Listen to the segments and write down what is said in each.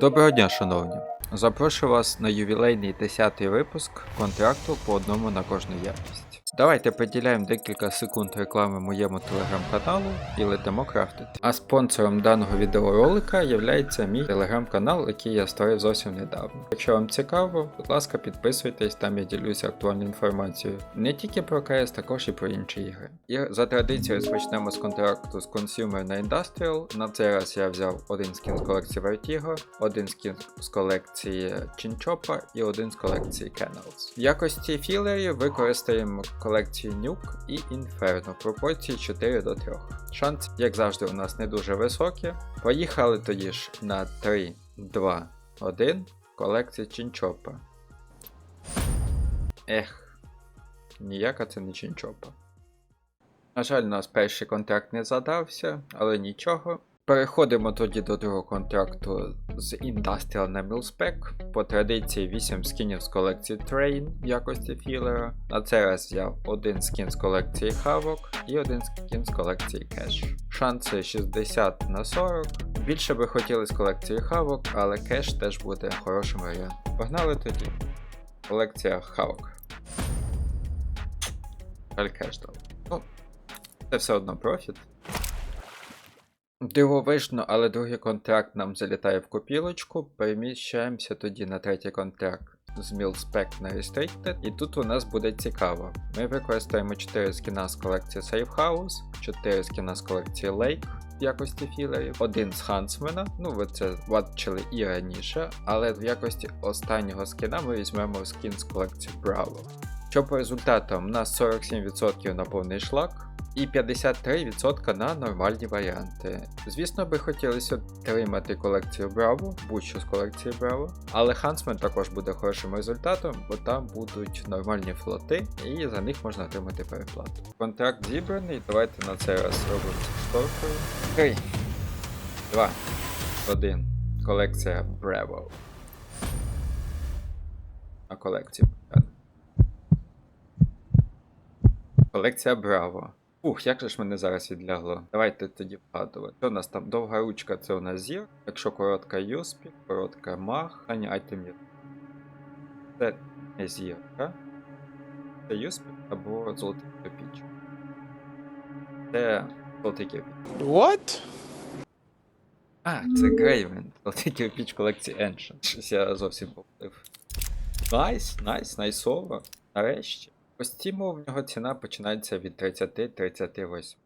Доброго дня, шановні! Запрошую вас на ювілейний 10-й випуск контракту по одному на кожну якість. Давайте приділяємо декілька секунд реклами моєму телеграм-каналу і летимо крафтити. А спонсором даного відеоролика є мій телеграм-канал, який я створив зовсім недавно. Якщо вам цікаво, будь ласка, підписуйтесь, там я ділюся актуальною інформацією не тільки про КС, також і про інші ігри. І за традицією розпочнемо з контракту з Consumer на Industrial. На цей раз я взяв один скін з колекції Vertigo, один скін з колекції Chinchoppa і один з колекції Kennels. В якості філерів використаємо колекції Nuke і Inferno пропорції 4 до 3. Шанси, як завжди, у нас не дуже високі. Поїхали тоді ж на 3, 2, 1 колекція Chinchoppa. Ех, ніяка це не Chinchoppa. На жаль, у нас перший контракт не задався, але нічого. Переходимо тоді до другого контракту з Industrial на Milspec. По традиції 8 скінів з колекції Train в якості філера. На цей раз взяв один скін з колекції Havoc і один скін з колекції Cash. Шанси 60 на 40. Більше би хотіли з колекції Havoc, але Cash теж буде хорошим варіантом. Погнали тоді. Колекція Havoc. Жаль Cash. Ну, це все одно профіт. Дивовижно, але другий контракт нам залітає в копілочку. Переміщаємося тоді на третій контракт з Milspec на Restricted. І тут у нас буде цікаво. Ми використаємо 4 скіна з колекції Safe House, 4 скіна з колекції Lake в якості філерів, один з Хансмена, ну ви це бачили і раніше, але в якості останнього скіна ми візьмемо скін з колекції Bravo. Що по результатам, у нас 47% на повний шлак і 53% на нормальні варіанти. Звісно, би хотілося отримати колекцію Браво, будь-що з колекції Браво, але Хансмен також буде хорошим результатом, бо там будуть нормальні флоти, і за них можна отримати переплату. Контракт зібраний, давайте на цей раз робимо шторкою. 3, 2, 1. Колекція Браво. На колекцію. Колекція Браво. Ух, як же ж мене зараз відлягло. Давайте тоді вгадувати. Що у нас там? Довга ручка це у нас зір. Якщо коротка юспі, коротка мах, останній айтем є. Це не зірка. Це юспі або золотий кирпіч. Це золотий кирпіч. What? А, це Грейвен. Золотий кирпіч колекції Ancient. Щось я зовсім поплив. Найс, найс, найсово. Нарешті. По стіму в нього ціна починається від 30-38.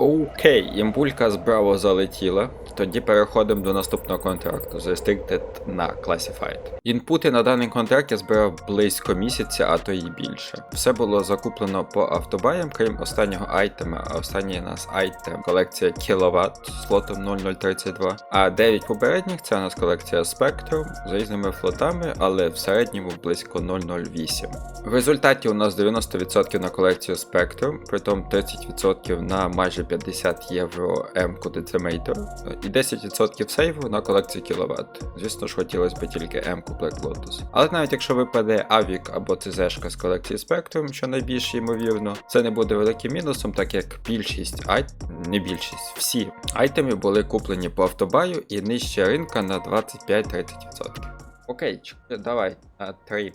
Окей, імпулька з залетіла. Тоді переходимо до наступного контракту з Restricted на Classified. Інпути на даний контракт я збирав близько місяця, а то і більше. Все було закуплено по автобаям, крім останнього айтема, а останній у нас айтем колекція Kilowatt з флотом 0032. А 9 попередніх це у нас колекція Spectrum з різними флотами, але в середньому близько 008. В результаті у нас 90% на колекцію Spectrum, притом 30% на майже 50 євро М-ку Decimator і 10% сейву на колекцію кіловат. Звісно ж, хотілося б тільки М-ку Black Lotus. Але навіть якщо випаде Авік або ЦЗшка з колекції Spectrum, що найбільш ймовірно, це не буде великим мінусом, так як більшість ай... не більшість, всі айтеми були куплені по автобаю і нижче ринка на 25-30%. Окей, давай на 3,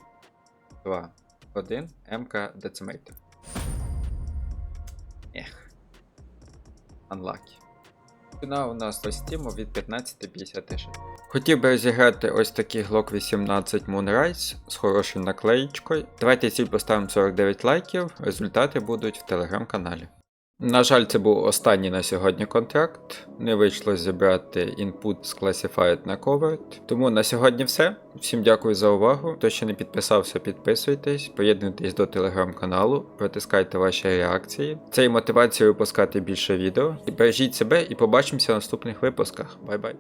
2, 1, МК Decimator. Unlucky. Ціна у нас по стіму від 15,56. Хотів би розіграти ось такий Glock 18 Moonrise з хорошою наклеїчкою. Давайте ціль поставимо 49 лайків, результати будуть в телеграм-каналі. На жаль, це був останній на сьогодні контракт. Не вийшло зібрати інпут з Classified на Covered. Тому на сьогодні все. Всім дякую за увагу. Хто ще не підписався, підписуйтесь, приєднуйтесь до телеграм-каналу, протискайте ваші реакції. Це і мотивація випускати більше відео. І бережіть себе і побачимося в наступних випусках. Бай-бай.